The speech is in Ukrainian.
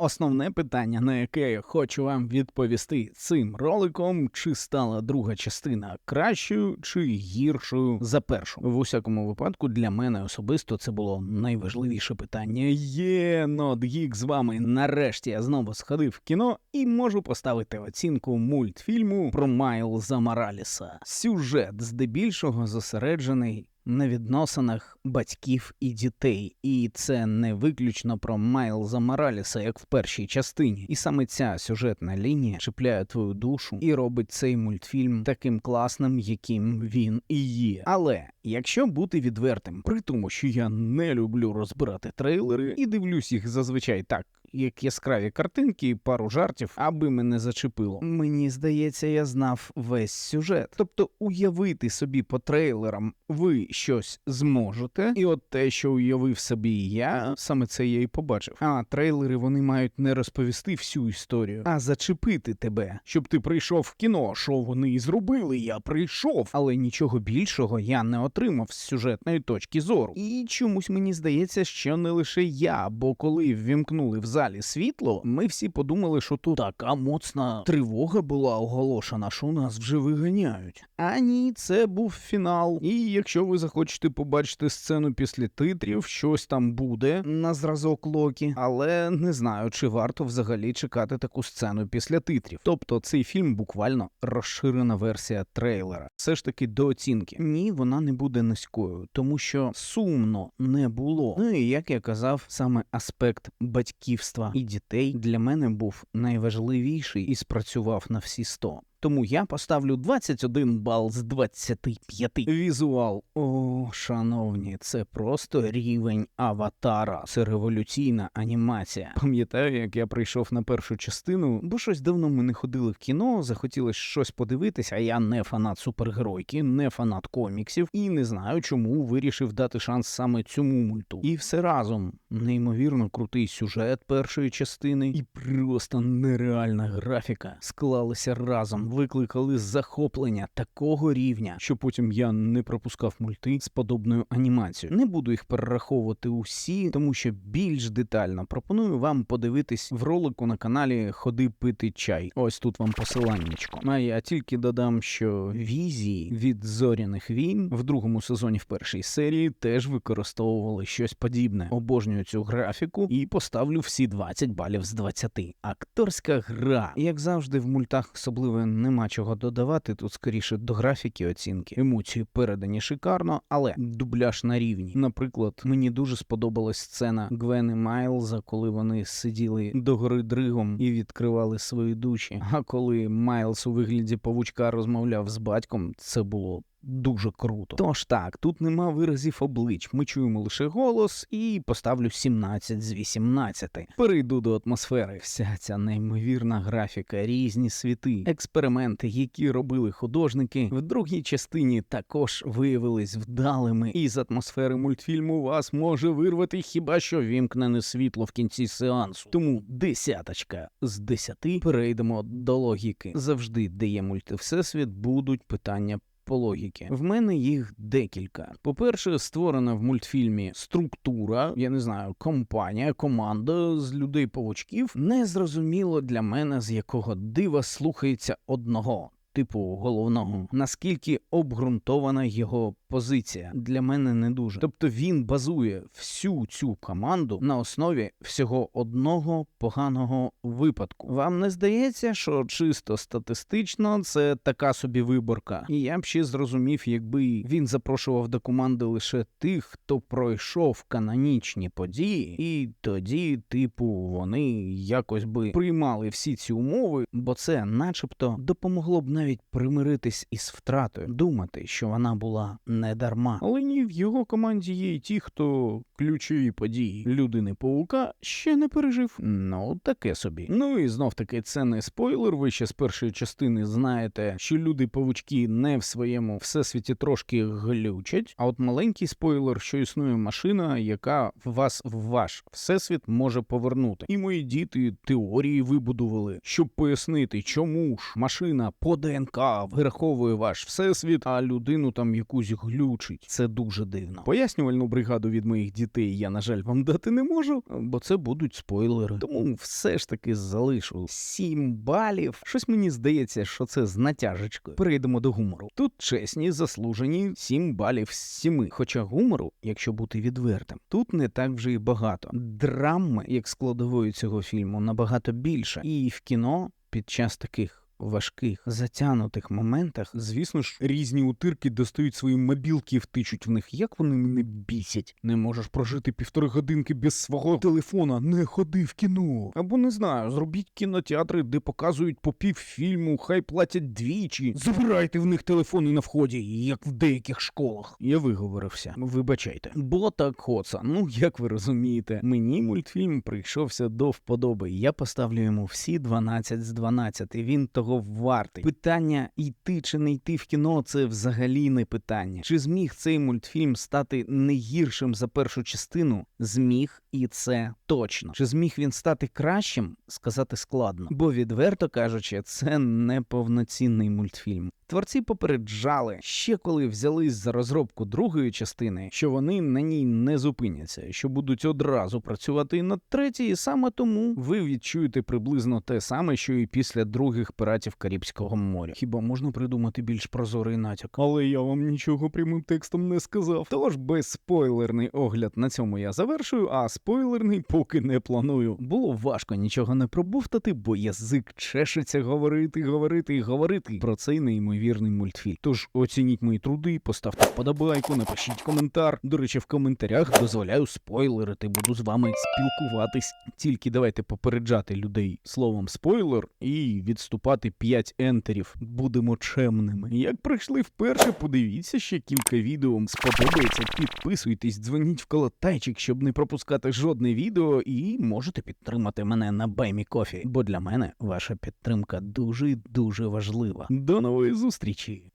основне питання, на яке я хочу вам відповісти цим роликом, чи стала друга частина кращою чи гіршою за першу. В усякому випадку для мене особисто це було найважливіше питання. Є Нодгік з вами. Нарешті я знову сходив в кіно і можу поставити оцінку мультфільму про Майлза Мораліса. Сюжет здебільшого зосереджений на відносинах батьків і дітей, і це не виключно про Майлза Мораліса, як в першій частині. І саме ця сюжетна лінія чіпляє твою душу і робить цей мультфільм таким класним, яким він і є. Але якщо бути відвертим, при тому, що я не люблю розбирати трейлери і дивлюсь їх зазвичай так. Як яскраві картинки і пару жартів, аби мене зачепило. Мені здається, я знав весь сюжет. Тобто, уявити собі по трейлерам ви щось зможете, і от те, що уявив собі я, саме це я і побачив. А трейлери вони мають не розповісти всю історію, а зачепити тебе, щоб ти прийшов в кіно. Що вони і зробили? Я прийшов, але нічого більшого я не отримав з сюжетної точки зору. І чомусь мені здається, що не лише я, бо коли ввімкнули в залі світло, ми всі подумали, що тут така моцна тривога була оголошена, що нас вже виганяють. А ні, це був фінал. І якщо ви захочете побачити сцену після титрів, щось там буде на зразок Локі, але не знаю, чи варто взагалі чекати таку сцену після титрів. Тобто цей фільм буквально розширена версія трейлера. Все ж таки до оцінки. Ні, вона не буде низькою, тому що сумно не було. Ну і як я казав, саме аспект батьківства і дітей для мене був найважливіший і спрацював на всі 100. Тому я поставлю 21 бал з 25. Візуал. О, шановні, це просто рівень аватара. Це революційна анімація. Пам'ятаю, як я прийшов на першу частину, бо щось давно ми не ходили в кіно, захотілося щось подивитися, а я не фанат супергеройки, не фанат коміксів, і не знаю, чому вирішив дати шанс саме цьому мульту. І все разом неймовірно крутий сюжет першої частини, і просто нереальна графіка склалися разом викликали захоплення такого рівня, що потім я не пропускав мульти з подобною анімацією. Не буду їх перераховувати усі, тому що більш детально пропоную вам подивитись в ролику на каналі Ходи пити чай. Ось тут вам посиланнячко. А я тільки додам, що візії від зоряних війн в другому сезоні в першій серії теж використовували щось подібне. Обожнюю цю графіку і поставлю всі 20 балів з 20. Акторська гра, як завжди, в мультах особливо нема чого додавати. Тут скоріше до графіки оцінки. Емоції передані шикарно, але дубляж на рівні. Наприклад, мені дуже сподобалась сцена Гвени Майлза, коли вони сиділи до гори дригом і відкривали свої душі. А коли Майлз у вигляді павучка розмовляв з батьком, це було. Дуже круто. Тож так, тут нема виразів облич. Ми чуємо лише голос і поставлю 17 з 18. Перейду до атмосфери. Вся ця неймовірна графіка, різні світи, експерименти, які робили художники, в другій частині також виявились вдалими. І з атмосфери мультфільму вас може вирвати хіба що вімкнене світло в кінці сеансу. Тому десяточка з десяти перейдемо до логіки. Завжди, де є мультивсесвіт, будуть питання по логіки. В мене їх декілька. По-перше, створена в мультфільмі структура, я не знаю, компанія, команда з людей павучків. Не зрозуміло для мене, з якого дива слухається одного. Типу головного, наскільки обґрунтована його позиція для мене не дуже. Тобто він базує всю цю команду на основі всього одного поганого випадку. Вам не здається, що чисто статистично це така собі виборка? І я б ще зрозумів, якби він запрошував до команди лише тих, хто пройшов канонічні події, і тоді, типу, вони якось би приймали всі ці умови, бо це, начебто, допомогло б навіть примиритись із втратою, думати, що вона була не дарма. Але ні, в його команді є ті, хто ключові події людини паука ще не пережив. Ну, таке собі. Ну і знов таки це не спойлер. Ви ще з першої частини знаєте, що люди павучки не в своєму всесвіті трошки глючать. А от маленький спойлер, що існує машина, яка вас в ваш всесвіт може повернути. І мої діти теорії вибудували, щоб пояснити, чому ж машина по ДНК вираховує ваш всесвіт, а людину там якусь глючить. Це дуже дивно. Пояснювальну бригаду від моїх дітей я, на жаль, вам дати не можу, бо це будуть спойлери. Тому все ж таки залишу 7 балів. Щось мені здається, що це з натяжечкою. Перейдемо до гумору. Тут чесні, заслужені 7 балів з 7. Хоча гумору, якщо бути відвертим, тут не так вже й багато. Драми, як складової цього фільму, набагато більше. І в кіно під час таких. Важких затянутих моментах, звісно ж, різні утирки достають свої мобілки і втичуть в них. Як вони мене бісять? Не можеш прожити півтори годинки без свого телефона, не ходи в кіно. Або не знаю, зробіть кінотеатри, де показують по півфільму, хай платять двічі. Забирайте в них телефони на вході, як в деяких школах. Я виговорився. Вибачайте. Бо так хоца. Ну як ви розумієте, мені мультфільм прийшовся до вподоби. Я поставлю йому всі 12 з 12. і Він того вартий. Питання йти чи не йти в кіно це взагалі не питання. Чи зміг цей мультфільм стати не гіршим за першу частину? Зміг, і це точно. Чи зміг він стати кращим? Сказати складно. Бо, відверто кажучи, це не повноцінний мультфільм. Творці попереджали ще коли взялись за розробку другої частини, що вони на ній не зупиняться, що будуть одразу працювати над третій, і саме тому ви відчуєте приблизно те саме, що і після других піратів Карибського моря. Хіба можна придумати більш прозорий натяк? Але я вам нічого прямим текстом не сказав. Тож безспойлерний огляд на цьому я завершую, а спойлерний поки не планую. Було важко нічого не пробовтати, бо язик чешеться говорити, говорити і говорити про цей неймовірний мультфільм. Тож оцініть мої труди, поставте вподобайку, напишіть коментар. До речі, в коментарях дозволяю спойлерити, буду з вами спілкуватись. Тільки давайте попереджати людей словом спойлер і відступати 5 ентерів. Будемо чемними. Як прийшли вперше, подивіться ще кілька відео. Сподобається, підписуйтесь, дзвоніть в колотайчик, щоб не пропускати жодне відео, і можете підтримати мене на Баймі Кофі, бо для мене ваша підтримка дуже дуже важлива. До нової зустрічі!